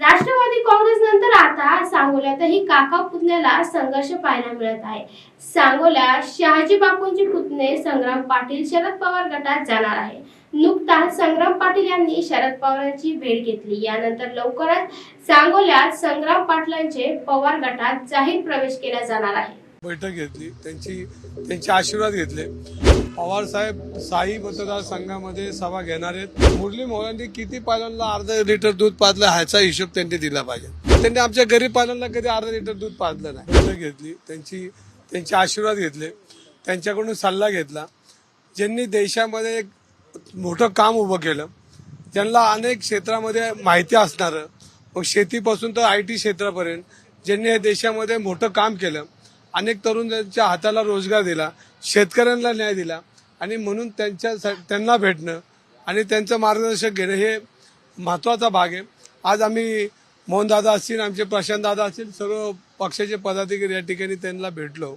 राष्ट्रवादी काँग्रेस नंतर आता सांगोल्यातही काका पुतण्याला संघर्ष पाहायला मिळत आहे. सांगोल्या शहाजी बापूंचे पुतणे संग्राम पाटील शरद पवार गटात जाणार आहे. नुकताच संग्राम पाटील यांनी शरद पवारांची भेट घेतली. यानंतर लवकरच सांगोल्यात संग्राम पाटलांचे पवार गटात जाहीर प्रवेश केला जाणार आहे. बैठक घेतली. त्यांची त्यांचे आशीर्वाद घेतले. पवार साहेब साई मतदारसंघामध्ये सभा घेणार आहेत. मुरली मोहळांनी किती पालनला अर्धा लिटर दूध पाजलं ह्याचा हिशोब त्यांनी दिला पाहिजे. त्यांनी आमच्या गरीब पालांना कधी अर्धा लिटर दूध पाजलं नाही. बैठक घेतली. त्यांची त्यांचे आशीर्वाद घेतले. त्यांच्याकडून सल्ला घेतला. ज्यांनी देशामध्ये एक मोठं काम उभं केलं ज्यांना अनेक क्षेत्रामध्ये माहिती असणारं मग शेतीपासून तर आय टी क्षेत्रापर्यंत ज्यांनी या देशामध्ये मोठं काम केलं अनेक तरुणांच्या हाताला रोजगार दिला शेतकऱ्यांना न्याय दिला आणि म्हणून त्यांच्या त्यांना भेटणं आणि त्यांचं मार्गदर्शन घेणं हे महत्त्वाचा भाग आहे. आज आम्ही मोहनदादा असतील आमचे प्रशांतदादा असतील सर्व पक्षाचे पदाधिकारी या ठिकाणी त्यांना भेटलो.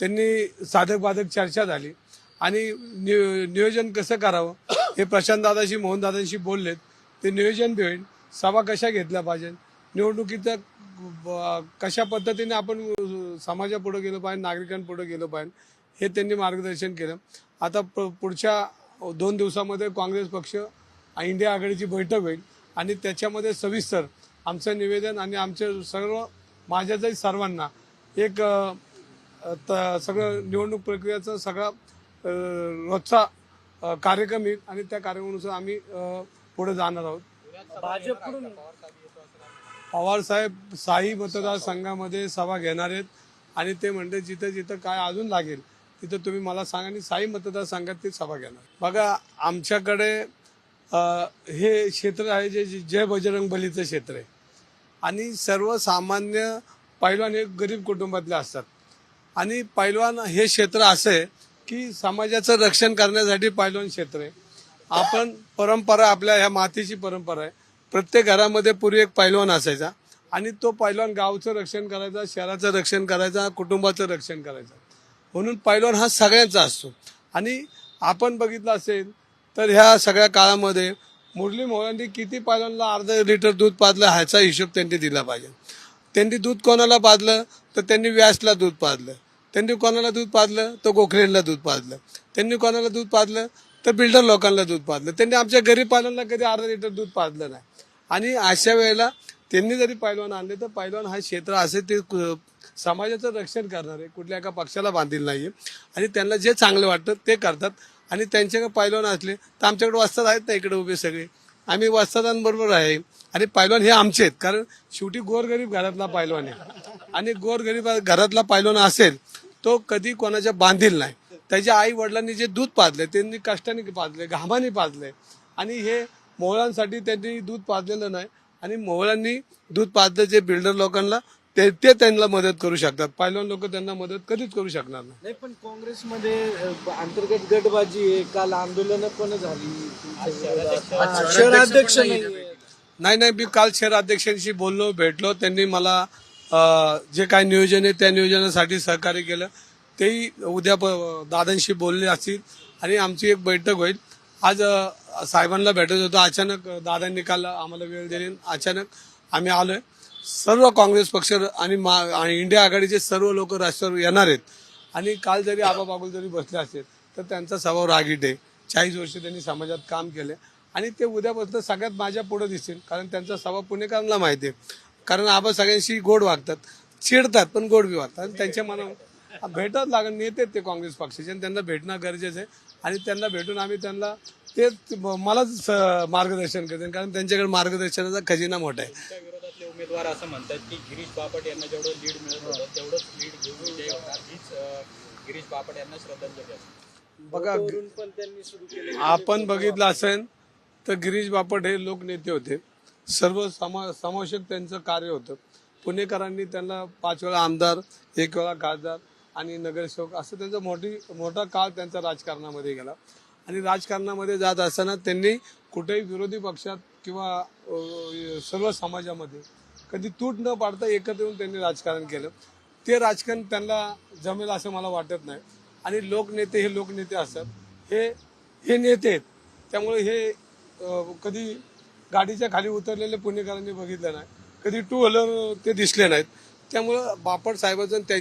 त्यांनी साधक बाधक चर्चा झाली आणि नियो- नियोजन कसं करावं हे प्रशांतदादाशी मोहनदादांशी बोललेत. ते नियोजन भेट सभा कशा घेतल्या पाहिजे निवडणुकीचं कशा पद्धतीने आपण समाजापुढे गेलो पाहिजे नागरिकांपुढे गेलो पाहिजे हे त्यांनी मार्गदर्शन केलं. आता प- पुढच्या दोन दिवसामध्ये काँग्रेस पक्ष इंडिया आघाडीची बैठक होईल आणि त्याच्यामध्ये सविस्तर आमचं निवेदन आणि आमचे सर्व माझ्याचाही सर्वांना एक त- सगळं निवडणूक प्रक्रियेचं सगळा रोजचा कार्यक्रम येईल आणि त्या कार्यक्रमानुसार आम्ही पुढे जाणार आहोत. भाजपकडून पवारसाहेब साई मतदारसंघामध्ये सभा घेणार आहेत. आणि ते म्हणते जिथं जिथं काय अजून लागेल तिथं तुम्ही मला सांगा आणि साई मतदारसंघात ते सभा घेणार. बघा आमच्याकडे हे क्षेत्र आहे जे जे- जय बजरंग बलीचं क्षेत्र आहे. आणि सर्वसामान्य पैलवान हे गरीब कुटुंबातले असतात. आणि पैलवान हे क्षेत्र असं आहे की समाजाचं रक्षण करण्यासाठी पैलवान क्षेत्र आहे. आपण परंपरा आपल्या ह्या मातीची परंपरा आहे. प्रत्येक घरामध्ये पूर्वी एक पैलवान असायचा आणि तो पैलवान गावचं रक्षण करायचा शहराचं रक्षण करायचा कुटुंबाचं रक्षण करायचं. म्हणून पैलवान हा सगळ्यांचा असतो. आणि आपण बघितलं असेल तर ह्या सगळ्या काळामध्ये मुरली मोहळांनी किती पैलवानला अर्धा लिटर दूध पाजलं ह्याचा हिशोब त्यांनी दिला पाहिजे. त्यांनी दूध कोणाला पाजलं? तर त्यांनी व्यासला दूध पाजलं. त्यांनी कोणाला दूध पाजलं? तर गोखलेला दूध पाजलं. त्यांनी कोणाला दूध पाजलं? तर बिल्डर लोकांना दूध पाजलं. त्यांनी आमच्या गरीब पालनला कधी अर्धा लिटर दूध पाजलं नाही. आणि अशा वेळेला त्यांनी जरी पैलवान आणले तर पैलवान हा क्षेत्र असे ते समाजाचं रक्षण करणार आहे कुठल्या एका पक्षाला बांधील नाही आणि त्यांना जे चांगलं वाटतं ते करतात. आणि त्यांच्याकडे पैलवान असले तर आमच्याकडे वस्ताद आहेत ना इकडे उभे सगळे. आम्ही वस्तादांबरोबर आहे. आणि पैलवान हे आमचे आहेत. कारण शेवटी गोरगरीब घरातला पैलवान आहे. आणि गोरगरीब घरातला पैलवान असेल तो कधी कोणाच्या बांधील नाही. त्याच्या आई वडिलांनी जे दूध पाजले त्यांनी कष्टाने पाजले घामाने पाजले आणि हे मोहळांसाठी त्यांनी दूध पाजलेलं नाही. आणि मोहळांनी दूध पाजलं जे बिल्डर लोकांना ते ते त्यांना मदत करू शकतात. पैलवान लोक त्यांना मदत कधीच करू शकणार नाही. नाही पण काँग्रेसमध्ये अंतर्गत गटबाजी आहे. काल आंदोलन पण झाली. शहराध्यक्ष. नाही. नाही मी काल शहर अध्यक्षांशी बोललो भेटलो. त्यांनी मला जे काय नियोजन आहे त्या नियोजनासाठी सहकार्य केलं. तेही उद्या प- दादांशी बोलले असतील. आणि आमची एक बैठक होईल. आज साहेबांना भेटत होतो. अचानक दादांनी काल आम्हाला वेळ दिली अचानक आम्ही आलोय. सर्व काँग्रेस पक्ष आणि मा- आणि इंडिया आघाडीचे सर्व लोक राष्ट्रावर येणार आहेत. आणि काल जरी आबाबागुल जरी बसले असेल तर त्यांचा स्वभाव रागीट आहे. चाळीस वर्ष त्यांनी समाजात काम केले आणि ते उद्यापासून सगळ्यात माझ्या पुढे दिसतील कारण त्यांचा स्वभाव पुणेकरांना माहिती आहे. कारण आबा सगळ्यांशी गोड वागतात. चिडतात पण गोड बी वागतात आणि त्यांच्या मनावर भेटत लागत नेते ते काँग्रेस पक्षाचे आणि त्यांना भेटणं गरजेचं आहे. आणि त्यांना भेटून आम्ही त्यांना ते मलाच मार्गदर्शन करते कारण त्यांच्याकडे मार्गदर्शनाचा खजिना मोठा आहे. उमेदवार असं म्हणतात की गिरीश बापट यांना जेवढं लीड मिळत होतं तेवढंच लीड घेऊन विजय होणार हीच गिरीश बापट यांना श्रद्धांजली असते बघा पण त्यांनी सुरू केले. आपण बघितलं असेल तर गिरीश बापट हे लोकनेते होते. सर्व समा समावेशक त्यांचं कार्य होतं. पुणेकरांनी त्यांना पाच वेळा आमदार एक वेळा खासदार आणि नगरसेवक असं त्यांचा मोठी मोठा काळ त्यांचा राजकारणामध्ये गेला. आणि राजकारणामध्ये जात असताना त्यांनी कुठेही विरोधी पक्षात किंवा सर्व समाजामध्ये कधी तूट न पाडता एकत्र येऊन त्यांनी राजकारण केलं. ते राजकारण त्यांना जमेल असं मला वाटत नाही. आणि लोकनेते हे लोकनेते असतात. हे हे नेते आहेत. त्यामुळे हे कधी गाडीच्या खाली उतरलेले पुणेकरांनी बघितलं नाही. कधी टू व्हीलर ते दिसले नाहीत. त्यामुळं बापट साहेबांचं त्यांच्या